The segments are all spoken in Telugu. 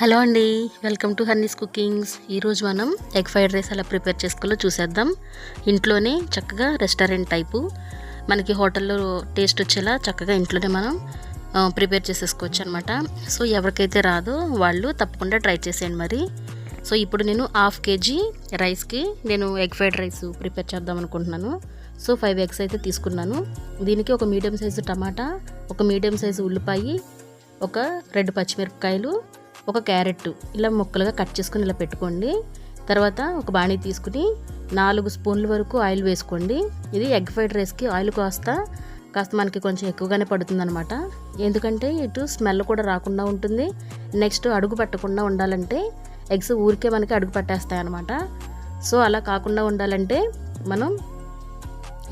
హలో అండి వెల్కమ్ టు హన్నీస్ కుకింగ్స్. ఈరోజు మనం ఎగ్ ఫ్రైడ్ రైస్ ఎలా ప్రిపేర్ చేసుకోవాలో చూసేద్దాం. ఇంట్లోనే చక్కగా రెస్టారెంట్ టైపు మనకి హోటల్లో టేస్ట్ వచ్చేలా చక్కగా ఇంట్లోనే మనం ప్రిపేర్ చేసేసుకోవచ్చు అనమాట సో ఎవరికైతే రాదో వాళ్ళు తప్పకుండా ట్రై చేసేయండి మరి. సో ఇప్పుడు నేను హాఫ్ కేజీ రైస్కి నేను ఎగ్ ఫ్రైడ్ రైస్ ప్రిపేర్ చేద్దాం అనుకుంటున్నాను. సో ఫైవ్ ఎగ్స్ అయితే తీసుకున్నాను. దీనికి ఒక మీడియం సైజు టమాటా ఒక మీడియం సైజు ఉల్లిపాయ ఒక రెండు పచ్చిమిరపకాయలు ఒక క్యారెట్ ఇలా ముక్కలుగా కట్ చేసుకుని ఇలా పెట్టుకోండి. తర్వాత ఒక బాణీ తీసుకుని నాలుగు స్పూన్ల వరకు ఆయిల్ వేసుకోండి. ఇది ఎగ్ ఫ్రైడ్ రైస్కి ఆయిల్ కాస్త కాస్త మనకి కొంచెం ఎక్కువగానే పడుతుందనమాట ఎందుకంటే ఇటు స్మెల్ కూడా రాకుండా ఉంటుంది. నెక్స్ట్ అడుగు పెట్టకుండా ఉండాలంటే ఎగ్స్ ఊరికే మనకి అడుగు పట్టేస్తాయి అనమాట సో అలా కాకుండా ఉండాలంటే మనం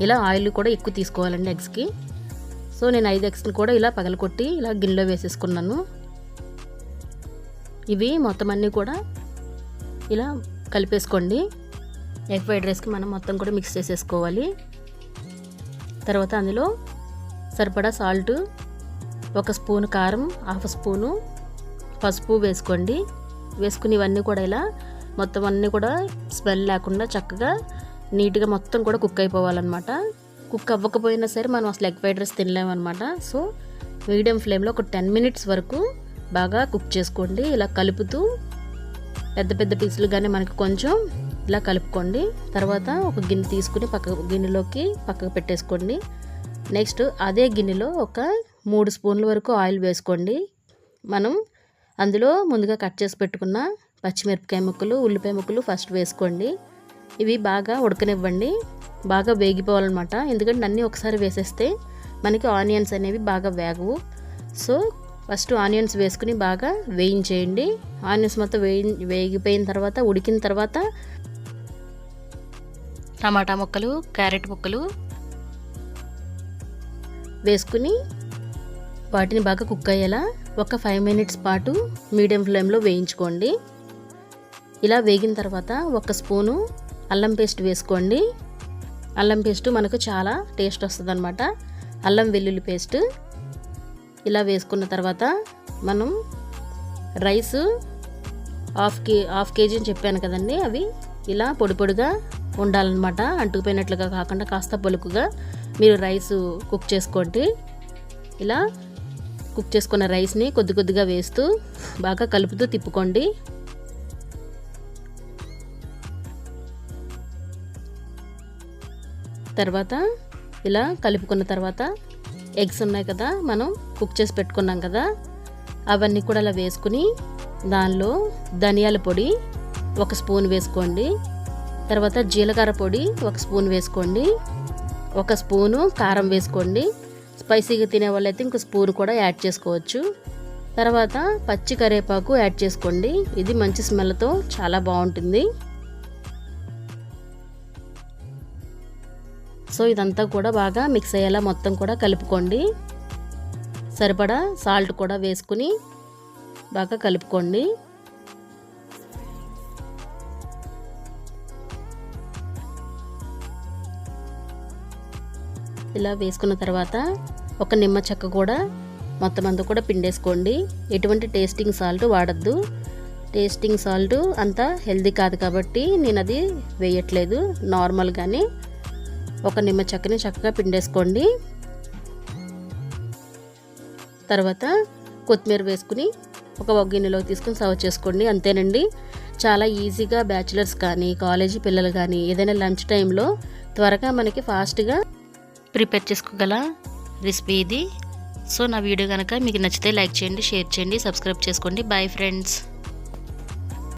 ఇలా ఆయిల్ కూడా ఎక్కువ తీసుకోవాలండి ఎగ్స్కి. సో నేను ఐదు ఎగ్స్ని కూడా ఇలా పగలకొట్టి ఇలా గిన్నెలో వేసేసుకున్నాను. ఇవి మొత్తం అన్నీ కూడా ఇలా కలిపేసుకోండి. ఎగ్ ఫ్రైడ్ రైస్కి మనం మొత్తం కూడా మిక్స్ చేసేసుకోవాలి. తర్వాత అందులో సరిపడా సాల్ట్ ఒక స్పూన్ కారం హాఫ్ స్పూను పసుపు వేసుకోండి. వేసుకుని ఇవన్నీ కూడా ఇలా మొత్తం అన్నీ కూడా స్మెల్ లేకుండా చక్కగా నీట్గా మొత్తం కూడా కుక్ అయిపోవాలన్నమాట. కుక్ అవ్వకపోయినా సరే మనం అసలు ఎగ్ ఫ్రైడ్ రైస్ తినలేమన్నమాట. సో మీడియం ఫ్లేమ్లో ఒక టెన్ మినిట్స్ వరకు బాగా కుక్ చేసుకోండి. ఇలా కలుపుతూ పెద్ద పెద్ద పీసులుగానే మనకి కొంచెం ఇలా కలుపుకోండి. తర్వాత ఒక గిన్నె తీసుకుని పక్క గిన్నెలోకి పక్కకు పెట్టేసుకోండి. నెక్స్ట్ అదే గిన్నెలో ఒక మూడు స్పూన్ల వరకు ఆయిల్ వేసుకోండి. మనం అందులో ముందుగా కట్ చేసి పెట్టుకున్న పచ్చిమిరపకాయ ముక్కలు ఉల్లిపాయ ముక్కలు ఫస్ట్ వేసుకోండి. ఇవి బాగా ఉడకనివ్వండి. బాగా వేగిపోవాలన్నమాట. ఎందుకంటే అన్నీ ఒకసారి వేసేస్తే మనకి ఆనియన్స్ అనేవి బాగా వేగవు. సో ఫస్ట్ ఆనియన్స్ వేసుకుని బాగా వేయించేయండి. ఆనియన్స్ మొత్తం వేయి వేగిపోయిన తర్వాత ఉడికిన తర్వాత టమాటా ముక్కలు క్యారెట్ ముక్కలు వేసుకుని వాటిని బాగా కుక్ అయ్యేలా ఒక ఫైవ్ మినిట్స్ పాటు మీడియం ఫ్లేమ్లో వేయించుకోండి. ఇలా వేగిన తర్వాత ఒక స్పూను అల్లం పేస్ట్ వేసుకోండి. అల్లం పేస్ట్ మనకు చాలా టేస్ట్ వస్తుంది అల్లం వెల్లుల్లి పేస్ట్ ఇలా వేసుకున్న తర్వాత మనం rice half K half KG అని చెప్పాను కదండి అవి ఇలా పొడి పొడిగా ఉండాలన్నమాట. అంటుకుపోయినట్లుగా కాకుండా కాస్త పొలుకుగా మీరు రైస్ కుక్ చేసుకోండి. ఇలా కుక్ చేసుకున్న రైస్ని కొద్ది కొద్దిగా వేస్తూ బాగా కలుపుతూ తిప్పుకోండి. తర్వాత ఇలా కలుపుకున్న తర్వాత ఎగ్స్ ఉన్నాయి కదా మనం కుక్ చేసి పెట్టుకున్నాం కదా అవన్నీ కూడా అలా వేసుకుని దానిలో ధనియాల పొడి ఒక స్పూన్ వేసుకోండి. తర్వాత జీలకర్ర పొడి ఒక స్పూన్ వేసుకోండి. ఒక స్పూను కారం వేసుకోండి. స్పైసీగా తినే వాళ్ళైతే ఇంకో స్పూన్ కూడా యాడ్ చేసుకోవచ్చు. తర్వాత పచ్చి కరివేపాకు యాడ్ చేసుకోండి. ఇది మంచి స్మెల్తో చాలా బాగుంటుంది. సో ఇదంతా కూడా బాగా మిక్స్ అయ్యేలా మొత్తం కూడా కలుపుకోండి. సరిపడా సాల్ట్ కూడా వేసుకుని బాగా కలుపుకోండి. ఇలా వేసుకున్న తర్వాత ఒక నిమ్మ చెక్క కూడా మొత్తం అంతా కూడా పిండేసుకోండి. ఎటువంటి టేస్టింగ్ సాల్ట్ వాడద్దు. టేస్టింగ్ సాల్ట్ అంత హెల్దీ కాదు కాబట్టి నేను అది వేయట్లేదు. నార్మల్గానే ఒక నిమ్మ చెక్కని చక్కగా పిండేసుకోండి. తర్వాత కొత్తిమీర వేసుకుని ఒక గిన్నెలో తీసుకుని సర్వ్ చేసుకోండి. అంతేనండి. చాలా ఈజీగా బ్యాచిలర్స్ కానీ కాలేజీ పిల్లలు కానీ ఏదైనా లంచ్ టైంలో త్వరగా మనకి ఫాస్ట్గా ప్రిపేర్ చేసుకోగల రెసిపీ ఇది. సో నా వీడియో కనుక మీకు నచ్చితే లైక్ చేయండి షేర్ చేయండి సబ్స్క్రైబ్ చేసుకోండి. Bye friends.